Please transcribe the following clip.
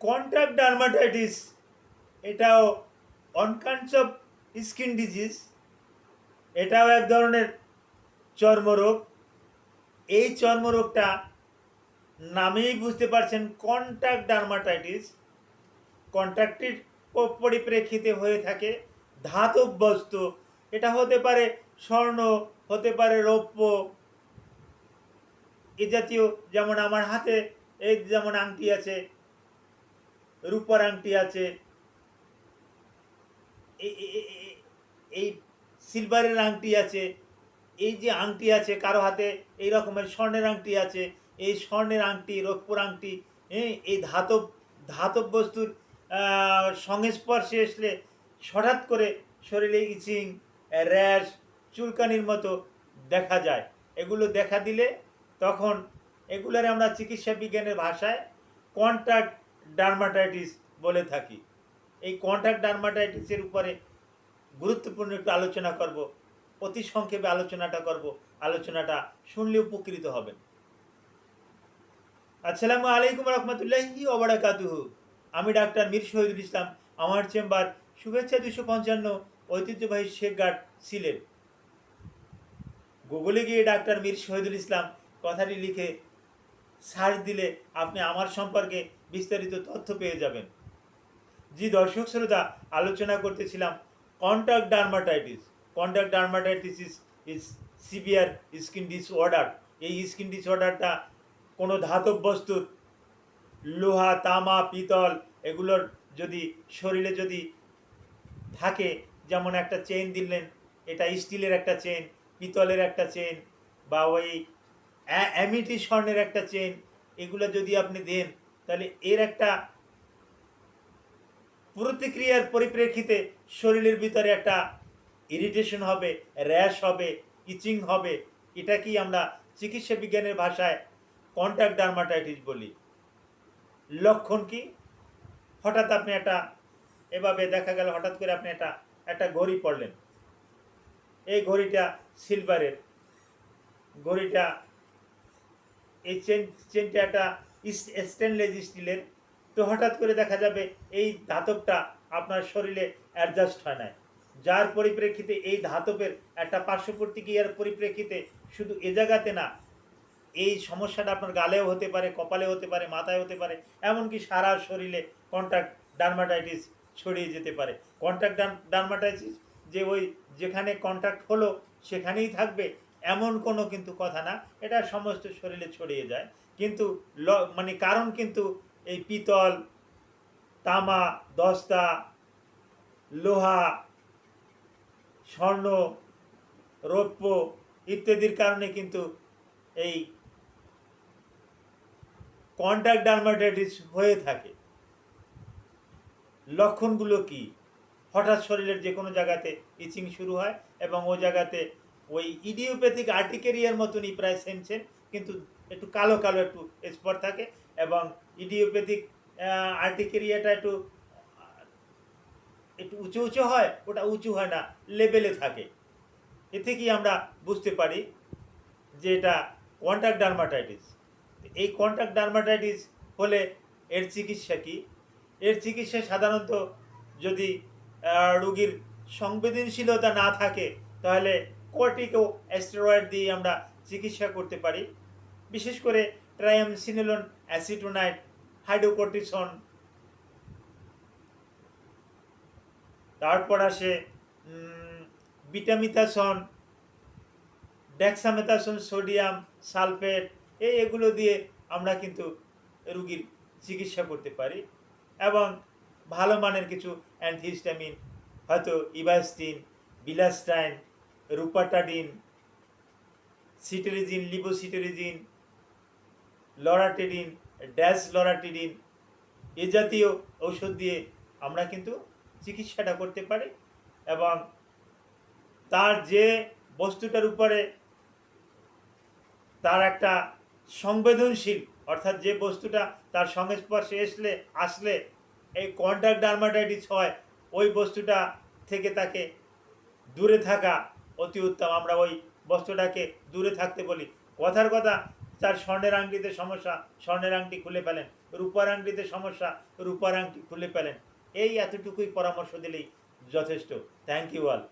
Contact dermatitis এটাও অনকানসব skin disease এটাও এক ধরনের চর্মরোগ। এই চর্মরোগটা নামেই বুঝতে পারছেন কন্ট্যাক্ট ডার্মাটাইটিস কন্ট্রাক্টের পরিপ্রেক্ষিতে হয়ে থাকে ধাতব বস্তু। এটা হতে পারে স্বর্ণ, হতে পারে রৌপ্য। এ জাতীয় যেমন আমার হাতে এই যেমন আংটি আছে রূপার আংটি আছে। এই- সিলভারের আংটি আছে। এই যে আংটি আছে কারও হাতে এই রকমের স্বর্ণের আংটি আছে। এই স্বর্ণের আংটি রৌপ্যর আংটি হ্যাঁ, এই ধাতব ধাতব বস্তুর সংস্পর্শে আসলে হঠাৎ করে শরীরে ইচিং র্যাশ চুলকানির মতো দেখা যায়। এগুলো দেখা দিলে তখন এগুলোর আমরা চিকিৎসা বিজ্ঞানের ভাষায় কন্ট্যাক্ট ডার্মাটাইটিস বলে থাকি। এই কন্ট্যাক্ট ডার্মাটাইটিসের উপরে গুরুত্বপূর্ণ একটু আলোচনা করব, অতি সংক্ষেপে আলোচনাটা করব, আলোচনাটা শুনলে উপকৃত হবেন। আসসালামু আলাইকুম রহমতুল্লাহি ওবরাকাতুহু আমি ডাক্তার মীর শহীদুল ইসলাম। আমার চেম্বার শুভেচ্ছা দুশো পঞ্চান্ন ঐতিহ্যবাহী শেখঘাট সিলেট। গুগলে গিয়ে ডাক্তার মীর শহীদুল ইসলাম কথাটি লিখে সার্চ দিলে আপনি আমার সম্পর্কে বিস্তারিত তথ্য পেয়ে যাবেন। জি, দর্শক শ্রোতা, আলোচনা করতেছিলাম contact dermatitis contact dermatitis is is severe skin disorder এই স্কিন ডিসঅর্ডারটা কোনো ধাতব বস্তুর লোহা, তামা, পিতল, এগুলোর যদি শরীরে যদি থাকে, যেমন একটা চেন দিলেন, এটা স্টিলের একটা চেন পিতলের একটা চেন বা ওই অ্যা- অ্যামিটি স্বর্ণের একটা চেন এগুলো যদি আপনি দেন তাহলে এর একটা প্রতিক্রিয়ার পরিপ্রেক্ষিতে শরীরের ভিতরে একটা ইরিটেশন হবে র্যাশ হবে ইচিং হবে। এটা কি আমরা চিকিৎসা বিজ্ঞানের ভাষায় কন্ট্যাক্ট ডার্মাটাইটিস বলি। লক্ষণ কি? হঠাৎ আপনি একটা এভাবে দেখা গেল, হঠাৎ করে আপনি একটা একটা ঘড়ি পড়লেন। এই ঘড়িটা সিলভারের ঘড়িটা এই চেন চেনটা একটা স্টেনলেস স্টিলের। তো হঠাৎ করে দেখা যাবে এই ধাতবটা আপনার শরীরে অ্যাডজাস্ট হয় না যার পরিপ্রেক্ষিতে এই ধাতবের একটা পার্শ্ব প্রতিক্রিয়ার পরিপ্রেক্ষিতে শুধু এ জায়গাতে না, এই সমস্যাটা আপনার গালেও হতে পারে কপালে হতে পারে মাথায় হতে পারে, এমনকি সারা শরীরে কন্ট্রাক্ট ডার্মাটাইটিস ছড়িয়ে যেতে পারে। কন্ট্যাক্ট ডার্মাটাইটিস যে ওই যেখানে কন্ট্রাক্ট হলো সেখানেই থাকবে, এমন কোনো কিন্তু কথা না। এটা সমস্ত শরীরে ছড়িয়ে যায়। কিন্তু মানে কারণ কিন্তু এই পিতল, তামা, দস্তা, লোহা, স্বর্ণ, রৌপ্য ইত্যাদির কারণে কিন্তু এই কন্ট্যাক্ট ডার্মাটাইটিস হয়ে থাকে। লক্ষণগুলো কি? হঠাৎ শরীরের যে কোনো জায়গাতে ইচিং শুরু হয় এবং ওই জায়গাতে ওই ইডিওপ্যাথিক আর্টিকেরিয়ার মতনই প্রায় সেম, কিন্তু একটু কালো কালো একটু স্পট থাকে এবং ইডিওপ্যাথিক আর্টিকেরিয়াটা একটু একটু উঁচু উঁচু হয়, ওটা উঁচু হয় না লেভেলে থাকে। এ থেকেই আমরা বুঝতে পারি যে এটা কন্ট্যাক্ট ডার্মাটাইটিস এই কন্ট্যাক্ট ডার্মাটাইটিস হলে এর চিকিৎসা কী? এর চিকিৎসা সাধারণত যদি রোগীর সংবেদনশীলতা না থাকে, তাহলে কর্টিকো অ্যাস্টেরয়েড দিয়ে আমরা চিকিৎসা করতে পারি। বিশেষ করে ট্রায়ামসিনোলন অ্যাসিটোনাইট হাইড্রোকর্টিসন তারপর আসে um, betamethasone dexamethasone sodium sulphate এই এগুলো দিয়ে আমরা কিন্তু রুগীর চিকিৎসা করতে পারি এবং ভালো মানের কিছু অ্যান্টিহিস্টামিন হয়তো ইভাস্টিন বিলাস্টাইন রুপাটাডিন সিটেরিজিন লিবোসিটেরিজিন লরাটেডিন ড্যাশ লরাটেডিন এ জাতীয় ঔষধ দিয়ে আমরা কিন্তু চিকিৎসাটা করতে পারি এবং তার যে বস্তুটার উপরে তার একটা সংবেদনশীল, অর্থাৎ যে বস্তুটা তার সংস্পর্শে আসলে আসলে, এই কন্ট্যাক্ট ডার্মাটাইটিস হয়, ওই বস্তুটা থেকে তাকে দূরে থাকা অতি উত্তম। আমরা ওই বস্তুটাকে দূরে থাকতে বলি। কথার কথা যার স্বর্ণের আংটিতে সমস্যা, স্বর্ণের আংটি খুলে ফেলেন। রূপার আংটিতে সমস্যা, রূপার আংটি খুলে ফেলেন। এই এতটুকুই পরামর্শ দিলেই যথেষ্ট। Thank you all